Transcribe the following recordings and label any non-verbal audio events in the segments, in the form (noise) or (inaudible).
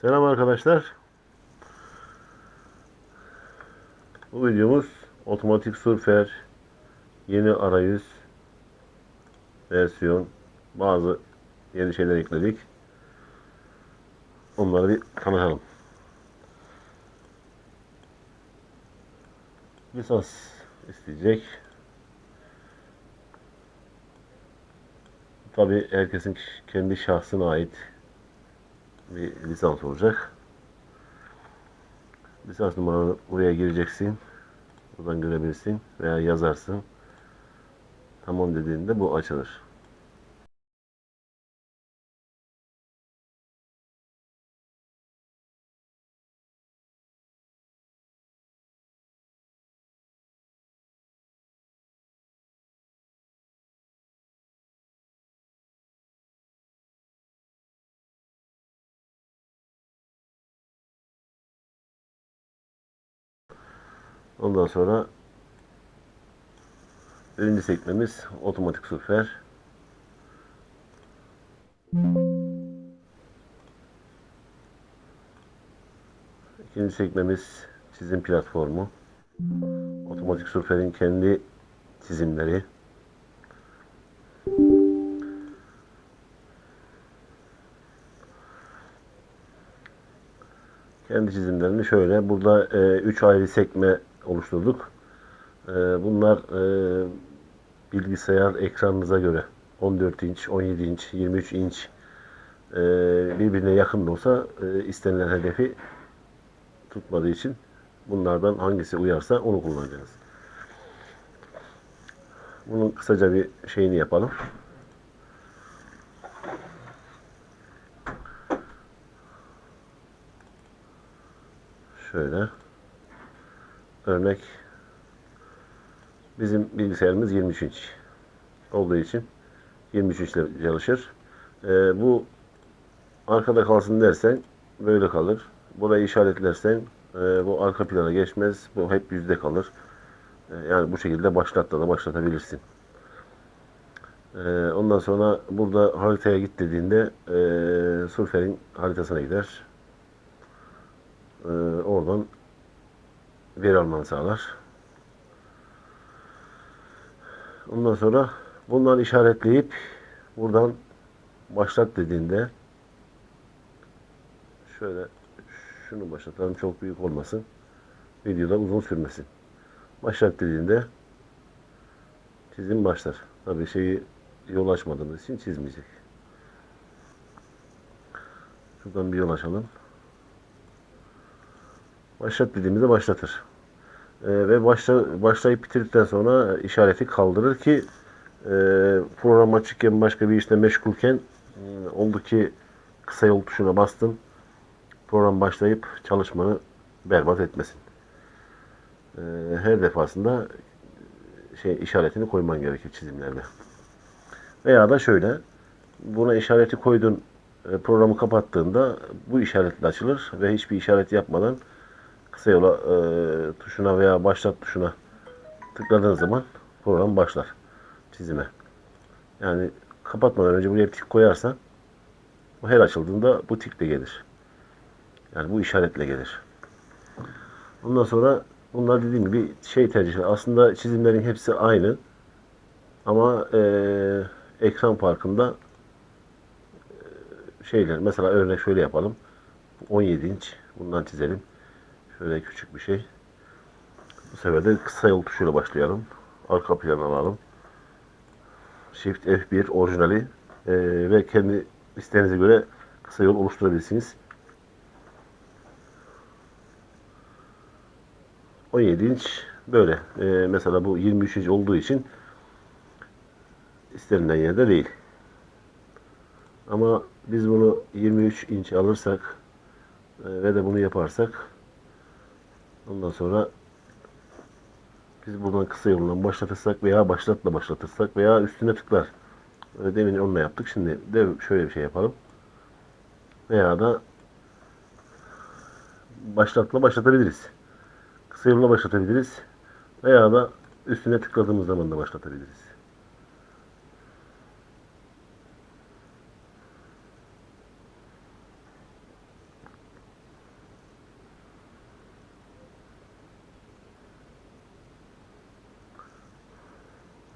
Selam arkadaşlar. Bu videomuz otomatik surfer yeni arayüz versiyon bazı yeni şeyler ekledik. Onları bir tanıtalım. Lisans isteyecek. Tabi herkesin kendi şahsına ait bir lisans olacak. Lisans numaranı buraya gireceksin. Buradan görebilirsin veya yazarsın. Tamam dediğinde bu açılır. Ondan sonra birinci sekmemiz otomatik surfer. İkinci sekmemiz çizim platformu. Otomatik surferin kendi çizimleri. Kendi çizimlerini şöyle. Burada 3 ayrı sekme oluşturduk. E, bunlar e, bilgisayar ekranınıza göre 14 inç, 17 inç, 23 inç e, birbirine yakın olsa e, istenilen hedefi tutmadığı için bunlardan hangisi uyarsa onu kullanacağız. Bunun kısaca bir şeyini yapalım. Şöyle. Örnek bizim bilgisayarımız 23 inç olduğu için 23 inçle çalışır. Ee, bu arkada kalsın dersen böyle kalır. Burayı işaretlersen e, bu arka plana geçmez. Bu hep yüzde kalır. E, yani bu şekilde başlat da başlatabilirsin. E, ondan sonra burada haritaya git dediğinde e, surferin haritasına gider. E, oradan veri almanı sağlar. Ondan sonra bundan işaretleyip buradan başlat dediğinde şöyle şunu başlatalım çok büyük olmasın. Videoda uzun sürmesin. Başlat dediğinde çizim başlar. Tabii şeyi yol açmadığımız için çizmeyecek. Şuradan bir yol açalım. Başlat dediğimizde başlatır. Ee, ve başla, başlayıp bitirdikten sonra işareti kaldırır ki e, program açıkken başka bir işle meşgulken e, oldu ki kısa yol tuşuna bastın program başlayıp çalışmanı berbat etmesin. E, her defasında şey işaretini koyman gerekir çizimlerde. Veya da şöyle buna işareti koydun e, programı kapattığında bu işaretle açılır ve hiçbir işaret yapmadan kısa yola e, tuşuna veya başlat tuşuna tıkladığın zaman program başlar çizime. Yani kapatmadan önce buraya tik koyarsan bu her açıldığında bu tikle gelir. Yani bu işaretle gelir. Ondan sonra bunlar dediğim gibi şey tercihler. Aslında çizimlerin hepsi aynı. Ama e, ekran farkında e, şeyler. Mesela örnek şöyle yapalım. 17 inç. Bundan çizelim. Şöyle küçük bir şey. Bu sefer de kısa yol tuşuyla başlayalım. Arka plan alalım. Shift F1 orijinali e, ve kendi isteğinize göre kısa yol oluşturabilirsiniz. 17 inç böyle. E, mesela bu 23 inç olduğu için istenilen yerde değil. Ama biz bunu 23 inç alırsak e, ve de bunu yaparsak ondan sonra biz buradan kısa yolundan başlatırsak veya başlatla başlatırsak veya üstüne tıklar. Öyle demin onunla yaptık. Şimdi de şöyle bir şey yapalım. Veya da başlatla başlatabiliriz. Kısa yolla başlatabiliriz. Veya da üstüne tıkladığımız zaman da başlatabiliriz.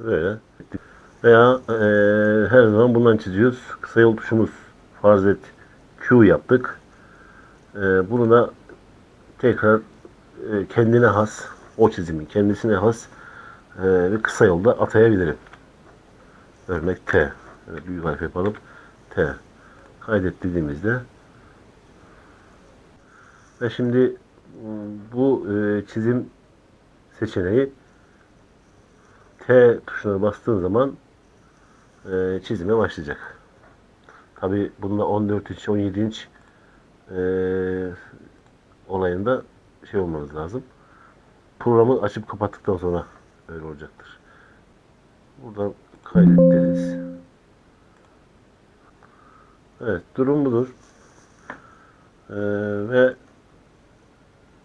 Böyle. Veya eee, her zaman bundan çiziyoruz. Kısa yol tuşumuz farz et Q yaptık. Eee, bunu da tekrar eee, kendine has, o çizimin kendisine has eee, bir kısa yolda atayabilirim. Örnek T. Evet, büyük harf yapalım. T. Kaydet dediğimizde ve şimdi bu e, çizim seçeneği T tuşuna bastığın zaman e, çizime başlayacak. Tabi bunda 14 inç, 17 inç e, olayında şey olmanız lazım. Programı açıp kapattıktan sonra öyle olacaktır. Buradan kaydet deriz. Evet, durum budur. Ee, ve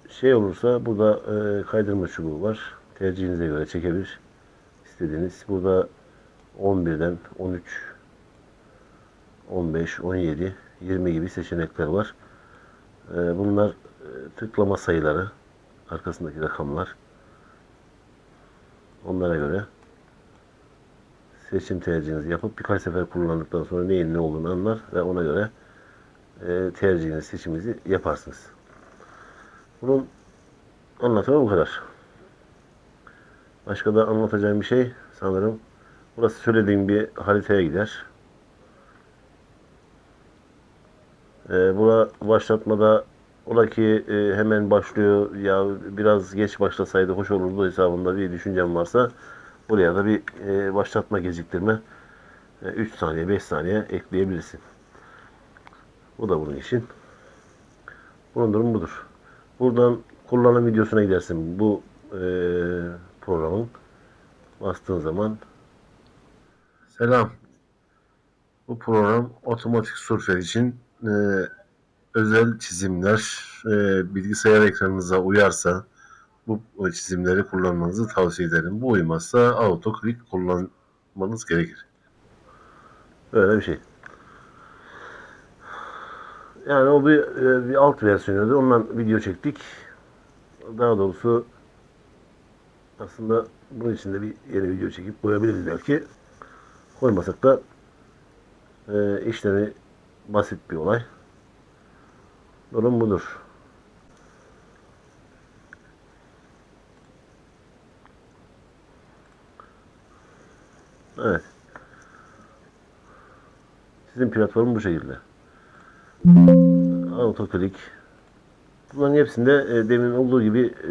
şey olursa burada e, kaydırma çubuğu var. Tercihinize göre çekebilir. İstediğiniz. Burada 11'den 13, 15, 17, 20 gibi seçenekler var. Ee, bunlar e, tıklama sayıları. Arkasındaki rakamlar. Onlara göre seçim tercihinizi yapıp birkaç sefer kullandıktan sonra neyin ne olduğunu anlar ve ona göre e, tercihinizi, seçiminizi yaparsınız. Bunun anlatımı bu kadar. Başka da anlatacağım bir şey sanırım. Burası söylediğim bir haritaya gider. E, bura başlatmada ola e, hemen başlıyor ya biraz geç başlasaydı hoş olurdu hesabında bir düşüncem varsa buraya da bir e, başlatma geciktirme e, 3 saniye 5 saniye ekleyebilirsin. Bu da bunun için. Bunun durumu budur. Buradan kullanım videosuna gidersin. Bu e, programın bastığın zaman selam. Bu program otomatik surfer için e, özel çizimler e, bilgisayar ekranınıza uyarsa bu çizimleri kullanmanızı tavsiye ederim. Bu uymazsa auto click kullanmanız gerekir. Böyle bir şey. Yani o bir, e, bir alt versiyonuydu. Ondan video çektik. Daha doğrusu aslında bunun için de bir yeni video çekip koyabiliriz belki. Koymasak da e, işlemi basit bir olay. Durum budur. Evet. Sizin platform bu şekilde. Autoklik. Bunların hepsinde e, demin olduğu gibi e,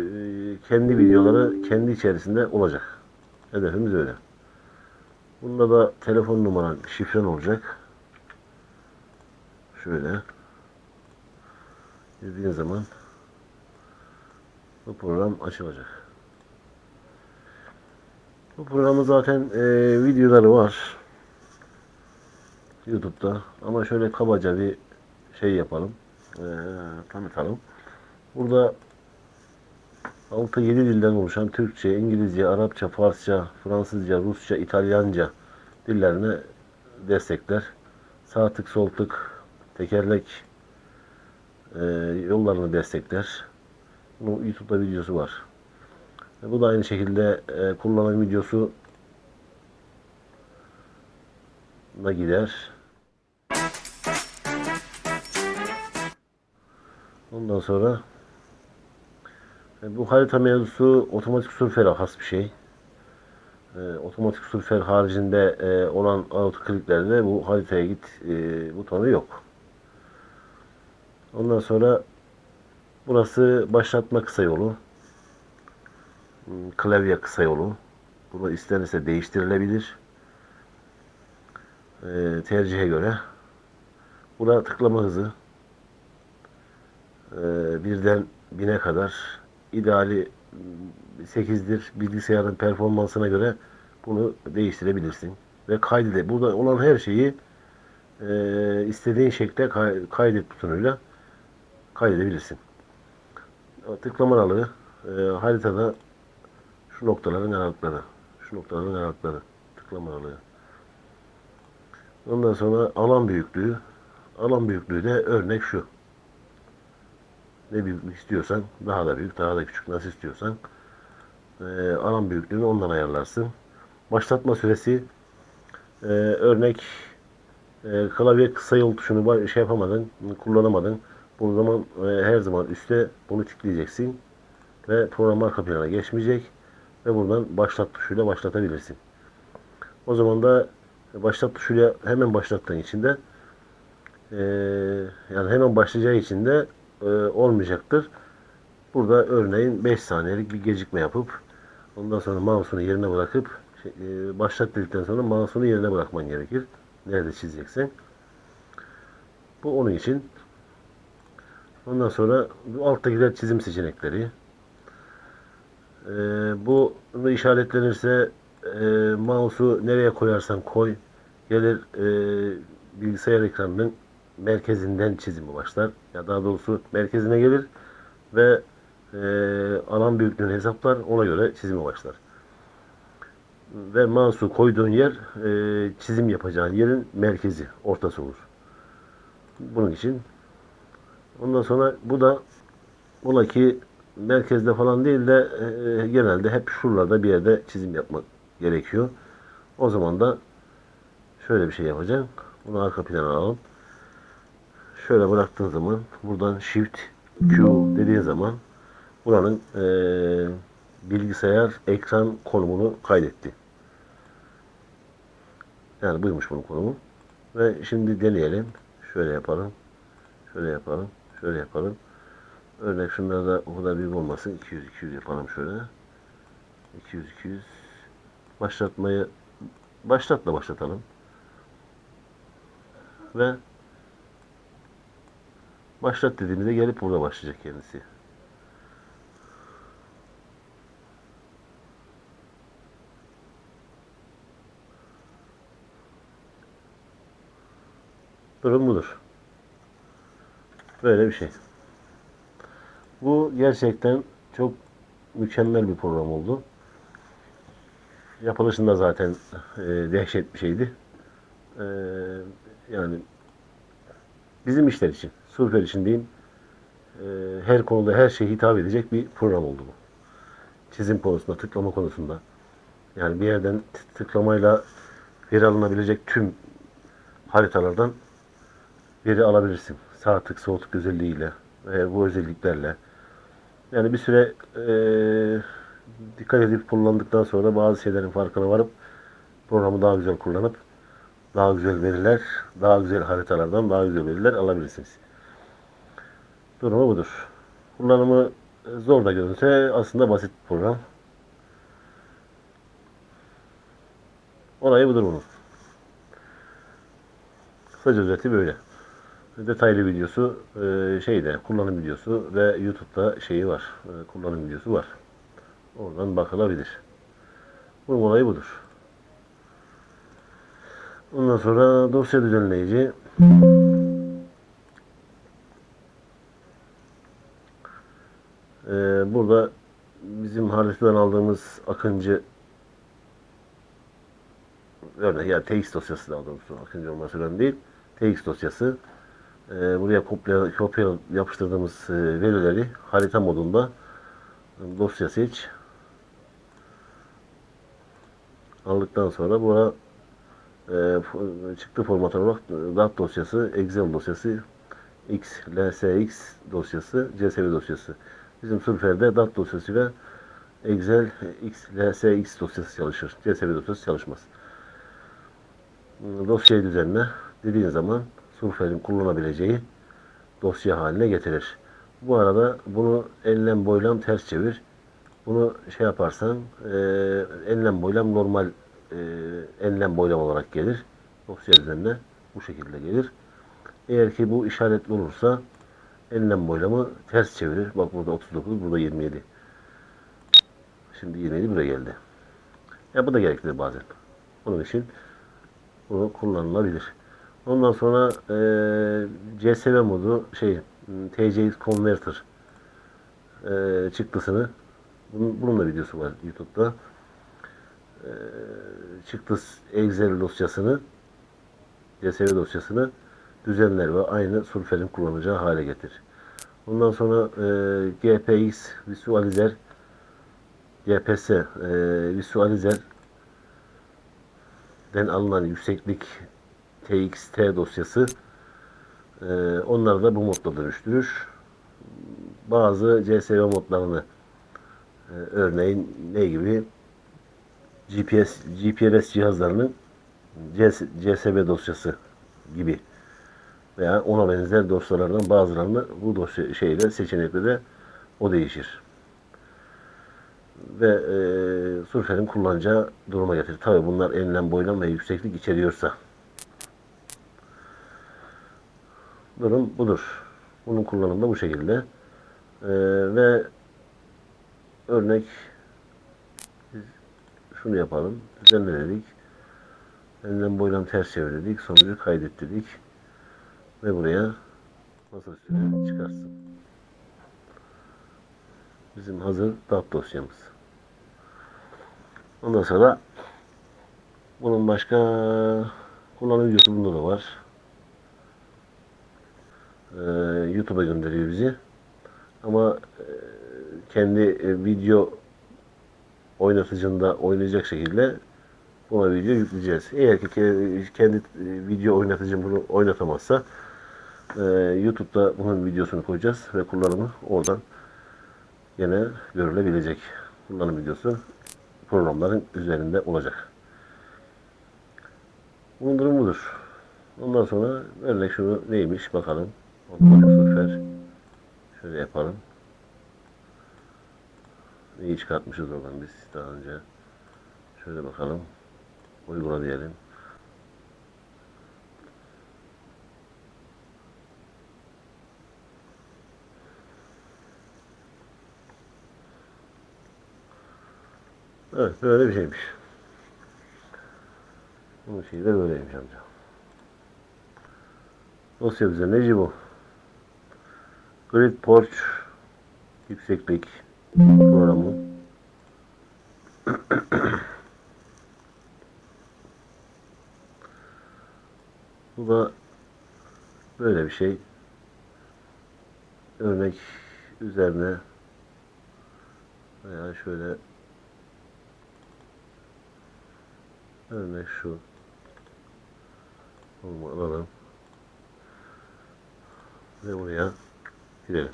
kendi videoları kendi içerisinde olacak. Hedefimiz öyle. Bunda da telefon numaran, şifren olacak. Şöyle. Girdiğin zaman bu program açılacak. Bu programın zaten e, videoları var. YouTube'da. Ama şöyle kabaca bir şey yapalım. E, tanıtalım. Burada 6-7 dilden oluşan Türkçe, İngilizce, Arapça, Farsça, Fransızca, Rusça, İtalyanca dillerini destekler. Sağ tık, sol tık, tekerlek e, yollarını destekler. Bu YouTube'da videosu var. E, bu da aynı şekilde e, kullanım videosu da gider. Ondan sonra bu harita mevzusu otomatik surfer'e has bir şey. E, otomatik surfer haricinde e, olan autoclicklerde bu haritaya git e, butonu yok. Ondan sonra burası başlatma kısa yolu. Hmm, Klavye kısa yolu. Bunu istenirse değiştirilebilir. E, tercihe göre. Buna tıklama hızı. E, birden bine kadar ideali 8'dir. Bilgisayarın performansına göre bunu değiştirebilirsin. Ve kaydede. Burada olan her şeyi e, istediğin şekilde kay- kaydet butonuyla kaydedebilirsin. Tıklama aralığı e, haritada şu noktaların aralıkları. Şu noktaların aralıkları. Tıklama aralığı. Ondan sonra alan büyüklüğü. Alan büyüklüğü de örnek şu. Ne büyüklük istiyorsan daha da büyük, daha da küçük nasıl istiyorsan e, alan büyüklüğünü ondan ayarlarsın. başlatma süresi e, örnek e, klavye kısa yol tuşunu şey yapamadın, kullanamadın. Bu zaman e, her zaman üstte bunu tıklayacaksın ve program arka plana geçmeyecek ve buradan başlat tuşuyla başlatabilirsin. O zaman da başlat tuşuyla hemen başlattığın için de e, yani hemen başlayacağı için de e, olmayacaktır. Burada örneğin 5 saniyelik bir gecikme yapıp ondan sonra mouse'unu yerine bırakıp şey, e, başlat dedikten sonra mouse'unu yerine bırakman gerekir. Nerede çizeceksen. Bu onun için. Ondan sonra alttakiler çizim seçenekleri. E, bu bunu işaretlenirse e, mouse'u nereye koyarsan koy gelir e, bilgisayar ekranının merkezinden çizimi başlar. Ya daha doğrusu merkezine gelir ve e, alan büyüklüğünü hesaplar ona göre çizimi başlar. Ve mouse'u koyduğun yer e, çizim yapacağın yerin merkezi, ortası olur. Bunun için ondan sonra bu da ola ki merkezde falan değil de e, genelde hep şuralarda bir yerde çizim yapmak gerekiyor. O zaman da şöyle bir şey yapacağım. Bunu arka plana alalım. Şöyle bıraktığın zaman buradan Shift Q dediğin zaman buranın e, bilgisayar ekran konumunu kaydetti. Yani buymuş bunun konumu. Ve şimdi deneyelim. Şöyle yapalım. Şöyle yapalım. Şöyle yapalım. Örnek şunlar da o kadar büyük olmasın. 200 200 yapalım şöyle. 200 200 başlatmayı başlatla başlatalım. Ve başlat dediğimizde gelip burada başlayacak kendisi. Durum budur. Böyle bir şey. Bu gerçekten çok mükemmel bir program oldu. Yapılışında zaten e, dehşet bir şeydi. E, yani bizim işler için, surfer için diyeyim, e, her konuda her şeye hitap edecek bir program oldu bu. Çizim konusunda, tıklama konusunda. Yani bir yerden tıklamayla veri alınabilecek tüm haritalardan veri alabilirsin. Sağ tık, sol tık özelliğiyle ve bu özelliklerle. Yani bir süre eee, dikkat edip kullandıktan sonra bazı şeylerin farkına varıp programı daha güzel kullanıp daha güzel veriler, daha güzel haritalardan daha güzel veriler alabilirsiniz. Durumu budur. Kullanımı zor da görünse aslında basit bir program. Olayı budur bunun. Kısaca özeti böyle. Detaylı videosu e, şeyde kullanım videosu ve YouTube'da şeyi var. e, kullanım videosu var. Oradan bakılabilir. Bunun olayı budur. Ondan sonra dosya düzenleyici e, burada bizim haritadan aldığımız Akıncı örnek yani TX dosyası da aldığımız Akıncı olması önemli değil. TX dosyası e, buraya kopya, kopya yapıştırdığımız e, verileri harita modunda dosya seç. Aldıktan sonra buna e, çıktı formatı olarak DAT dosyası, Excel dosyası, X, LSX dosyası, CSV dosyası. Bizim Surfer'de DAT dosyası ve Excel, X, LSX dosyası çalışır. CSV dosyası çalışmaz. Dosyayı düzenle dediğin zaman Surfer'in kullanabileceği dosya haline getirir. Bu arada bunu enlem boylam ters çevir. Bunu şey yaparsan e, enlem boylam normal e, enlem boylam olarak gelir. Dosya düzenle bu şekilde gelir. Eğer ki bu işaretli olursa enlem boylamı ters çevirir. Bak burada 39, burada 27. Şimdi 27 buraya geldi. Ya bu da gereklidir bazen. Onun için bu kullanılabilir. Ondan sonra e, CSV modu şey TCX Converter e, çıktısını bunun, bunun da videosu var YouTube'da. E, çıktı Excel dosyasını CSV dosyasını düzenler ve aynı Surfer'in kullanacağı hale getir. Ondan sonra e, GPX Visualizer GPS e, Visualizer den alınan yükseklik txt dosyası e, onları da bu modda dönüştürür. Bazı CSV modlarını e, örneğin ne gibi GPS GPRS cihazlarının CS, CSV dosyası gibi veya ona benzer dosyalardan bazılarını bu dosya şeyde seçenekte de o değişir. Ve e, surferin kullanacağı duruma getirir. Tabi bunlar enlem, boylam ve yükseklik içeriyorsa. Durum budur. Bunun kullanımı da bu şekilde. E, ve örnek şunu yapalım. Düzenle dedik. Enlem boylam ters çevirdik. Sonucu kaydet dedik. Ve buraya masa üstüne çıkarsın. Bizim hazır DAT dosyamız. Ondan sonra bunun başka kullanım videosu da var. Ee, YouTube'a gönderiyor bizi. Ama e, kendi e, video oynatıcında oynayacak şekilde buna video yükleyeceğiz. Eğer ki ke- kendi e, video oynatıcım bunu oynatamazsa e, YouTube'da bunun videosunu koyacağız ve kullanımı oradan yine görülebilecek. Kullanım videosu programların üzerinde olacak. Bunun durumu budur. Ondan sonra örnek şunu neymiş bakalım. Surfer. Şöyle yapalım. Neyi çıkartmışız oradan biz daha önce. Şöyle bakalım. Uygula diyelim. Evet böyle bir şeymiş. Bunun şeyi de böyleymiş amca. Dosya bize neci bu? Grid Porch yükseklik programı. (clears throat) Bu da böyle bir şey. Örnek üzerine veya şöyle örnek şu Onu alalım ve buraya girelim.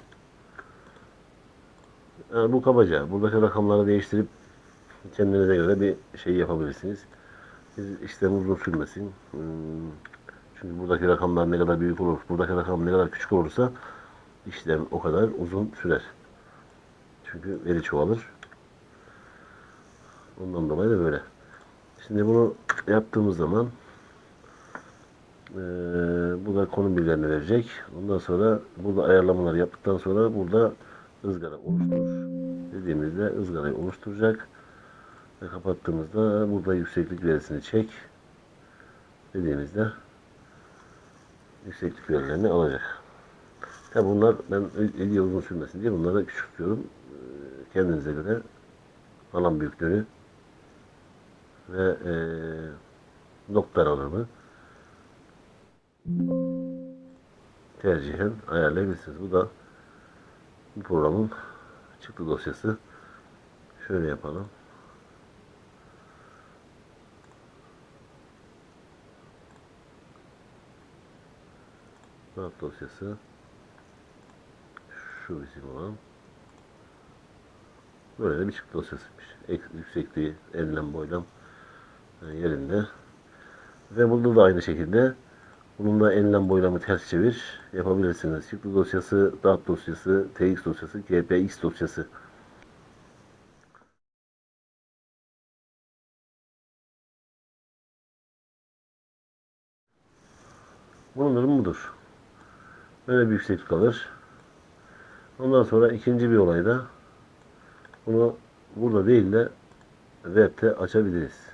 Yani bu kabaca. Buradaki rakamları değiştirip kendinize göre bir şey yapabilirsiniz. Biz işlem uzun sürmesin. Hmm, Çünkü buradaki rakamlar ne kadar büyük olur, buradaki rakam ne kadar küçük olursa işlem o kadar uzun sürer. Çünkü veri çoğalır. Ondan dolayı da böyle. Şimdi bunu yaptığımız zaman eee bu da konum bilgilerini verecek. Ondan sonra burada ayarlamaları yaptıktan sonra burada ızgara oluştur dediğimizde ızgarayı oluşturacak. Ve kapattığımızda burada yükseklik verisini çek dediğimizde yükseklik verilerini alacak. Tabi bunlar ben video uzun sürmesin diye bunları küçük tutuyorum. Kendinize göre alan büyüklüğünü ve eee nokta aralığını tercihen ayarlayabilirsiniz. Bu da bu programın çıktı dosyası. Şöyle yapalım. Dart dosyası. Şu bizim olan. Böyle de bir çıktı dosyasıymış. Ek, yüksekliği, enlem, boylam e, yerinde. Ve burada da aynı şekilde bunun da enlem boylamı ters çevir yapabilirsiniz. Çıktı dosyası, DAT dosyası, TX dosyası, GPX dosyası. Bunun durumu budur. Böyle bir yükseklik kalır. Ondan sonra ikinci bir olayda bunu burada değil de web'te açabiliriz.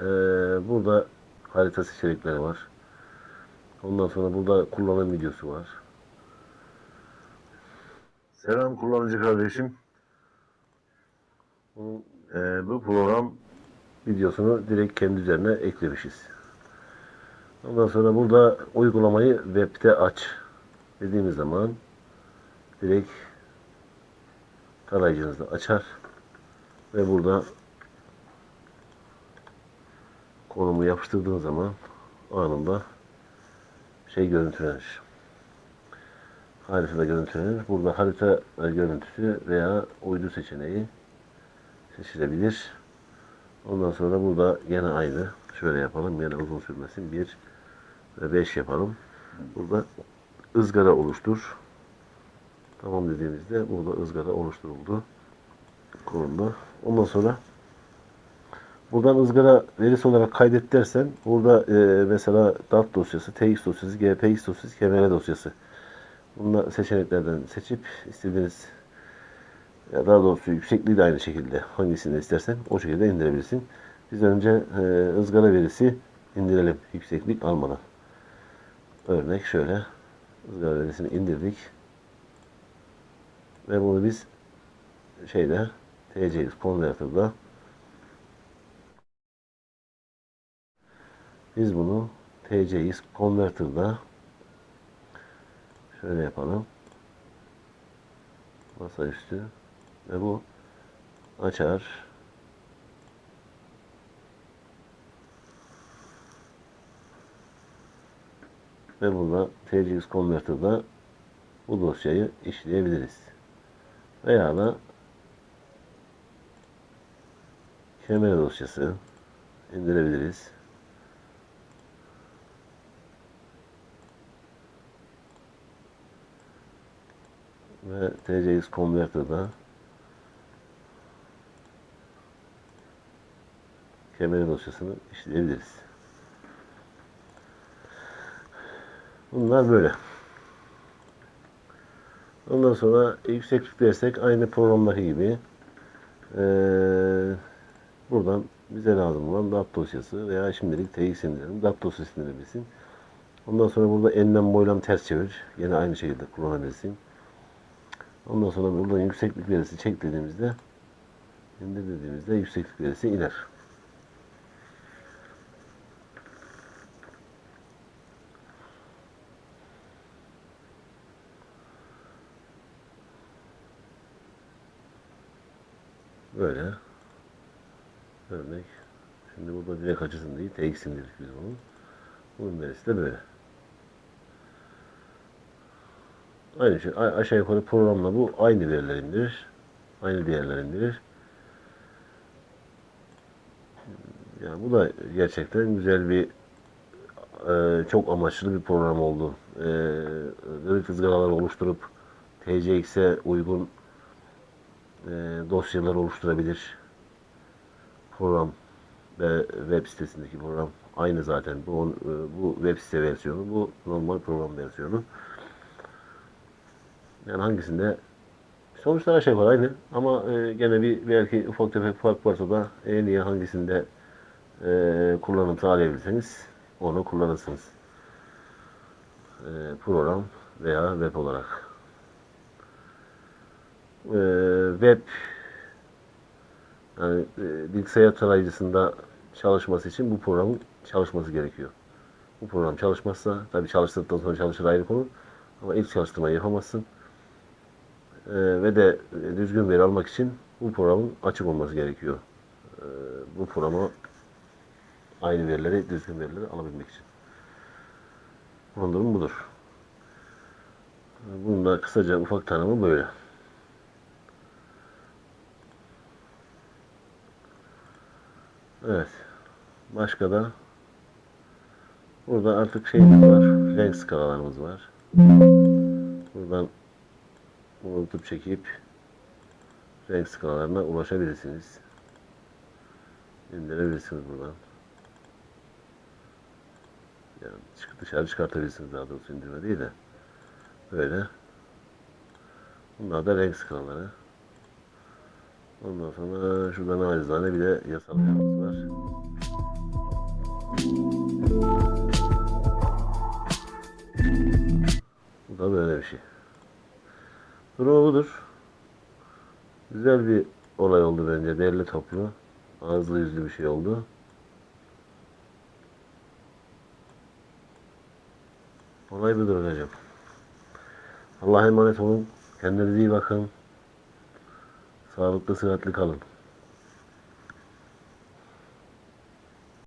Ee, burada harita seçenekleri var. Ondan sonra burada kullanım videosu var. Selam kullanıcı kardeşim. Bunun, e, bu program videosunu direkt kendi üzerine eklemişiz. Ondan sonra burada uygulamayı web'te aç dediğimiz zaman direkt tarayıcınızda açar ve burada konumu yapıştırdığın zaman anında şey görüntülenir. Haritada görüntülenir. Burada harita görüntüsü veya uydu seçeneği seçilebilir. Ondan sonra burada yine aynı. Şöyle yapalım. Yine uzun sürmesin. 1 ve 5 yapalım. Burada ızgara oluştur. Tamam dediğimizde burada ızgara oluşturuldu. Konumda. Ondan sonra buradan ızgara verisi olarak kaydet dersen burada e, mesela DAT dosyası, TX dosyası, GPX dosyası, KML dosyası. Bunlar seçeneklerden seçip istediğiniz ya daha doğrusu yüksekliği de aynı şekilde hangisini istersen o şekilde indirebilirsin. Biz önce e, ızgara verisi indirelim yükseklik almadan. Örnek şöyle ızgara verisini indirdik. Ve bunu biz şeyde TCX Converter'da biz bunu TCX Converter'da şöyle yapalım. Masaüstü ve bu açar. Ve burada TCX Converter'da bu dosyayı işleyebiliriz. Veya da kemer dosyası indirebiliriz. Ve TCX Converter'da kemer dosyasını işleyebiliriz. Bunlar böyle. Ondan sonra yükseklik dersek aynı programdaki gibi eee, buradan bize lazım olan DAT dosyası veya şimdilik TX indirelim. DAT dosyası indirebilirsin. Ondan sonra burada enlem boylam ters çevir. Yine aynı şekilde kullanabilirsin. Ondan sonra buradan yükseklik verisi çek dediğimizde indir dediğimizde yükseklik verisi iner. Böyle. Örnek. Şimdi burada direkt açısın değil. TX indirdik biz bunu. Bunun verisi de böyle. Aynı şey. Aşağı yukarı programla bu aynı veriler indirir. Aynı değerler indirir. Yani bu da gerçekten güzel bir e, çok amaçlı bir program oldu. E, grid ızgaralar oluşturup TCX'e uygun e, dosyalar oluşturabilir. Program ve web sitesindeki program aynı zaten. Bu, e, bu web site versiyonu, bu normal program versiyonu. Yani hangisinde sonuçlar aşağı yukarı aynı ama e, gene bir belki ufak tefek fark varsa da en iyi hangisinde e, kullanım sağlayabilirseniz onu kullanırsınız. E, program veya web olarak. E, web yani e, bilgisayar tarayıcısında çalışması için bu programın çalışması gerekiyor. Bu program çalışmazsa tabi çalıştırdıktan sonra çalışır ayrı konu ama ilk çalıştırmayı yapamazsın. E, ve de e, düzgün veri almak için bu programın açık olması gerekiyor. E, bu programı aynı verileri, düzgün verileri alabilmek için. Bunun durumu budur. Bunun da kısaca ufak tanımı böyle. Evet. Başka da burada artık şeyimiz var. Renk skalalarımız var. Buradan tutup çekip renk skalalarına ulaşabilirsiniz. İndirebilirsiniz buradan. Yani çık- dışarı çıkartabilirsiniz daha doğrusu indirme değil de. Böyle. Bunlar da renk skalaları. Ondan sonra şurada nacizane bir de yasal ayarımız var. Bu da böyle bir şey. Durumu. Güzel bir olay oldu bence. Derli toplu. Ağızlı yüzlü bir şey oldu. Olay budur hocam. Allah'a emanet olun. Kendinize iyi bakın. Sağlıklı, sıhhatli kalın.